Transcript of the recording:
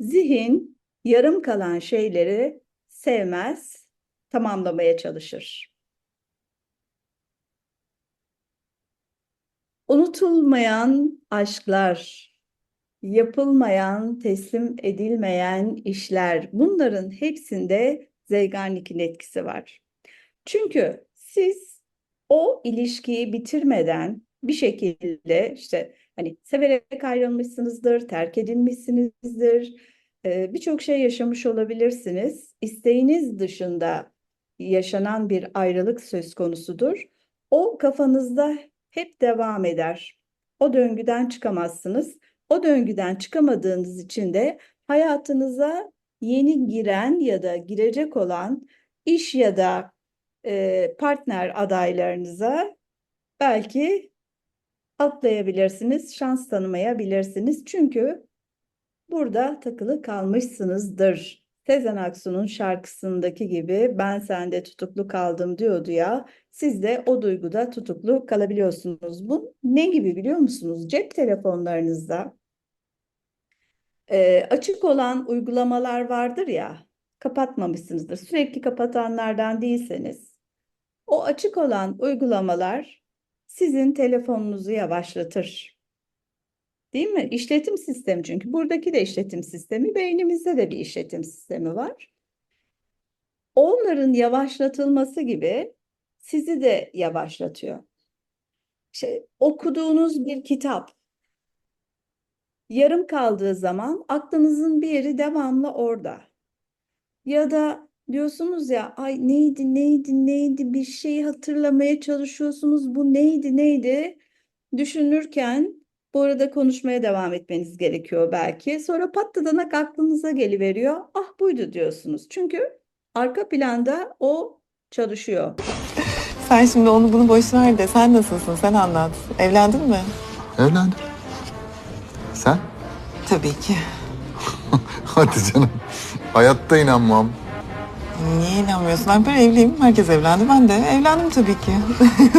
Zihin yarım kalan şeyleri sevmez, tamamlamaya çalışır. Unutulmayan aşklar, yapılmayan, teslim edilmeyen işler, bunların hepsinde Zeigarnik'in etkisi var. Çünkü siz o ilişkiyi bitirmeden bir şekilde işte hani severek ayrılmışsınızdır, terk edilmişsinizdir, e, birçok şey yaşamış olabilirsiniz. İsteğiniz dışında yaşanan bir ayrılık söz konusudur. O kafanızda hep devam eder. O döngüden çıkamazsınız. O döngüden çıkamadığınız için de hayatınıza yeni giren ya da girecek olan iş ya da e, partner adaylarınıza belki atlayabilirsiniz, şans tanımayabilirsiniz. Çünkü burada takılı kalmışsınızdır. Sezen Aksu'nun şarkısındaki gibi ben sende tutuklu kaldım diyordu ya. Siz de o duyguda tutuklu kalabiliyorsunuz. Bu ne gibi biliyor musunuz? Cep telefonlarınızda e, açık olan uygulamalar vardır ya, kapatmamışsınızdır. Sürekli kapatanlardan değilseniz, o açık olan uygulamalar sizin telefonunuzu yavaşlatır. Değil mi? İşletim sistemi çünkü. Buradaki de işletim sistemi, beynimizde de bir işletim sistemi var. Onların yavaşlatılması gibi sizi de yavaşlatıyor. İşte okuduğunuz bir kitap yarım kaldığı zaman aklınızın bir yeri devamlı orada. Ya da diyorsunuz ya ay neydi neydi neydi bir şeyi hatırlamaya çalışıyorsunuz bu neydi neydi düşünürken bu arada konuşmaya devam etmeniz gerekiyor belki. Sonra patlıdanak aklınıza geliveriyor. Ah buydu diyorsunuz. Çünkü arka planda o çalışıyor. Sen şimdi onu bunu boş ver de sen nasılsın? Sen anlat. Evlendin mi? Evlendim. Sen? Tabii ki. Hadi canım. Hayatta inanmam. Niye inanmıyorsun? Ben böyle evliyim. Herkes evlendi. Ben de evlendim tabii ki.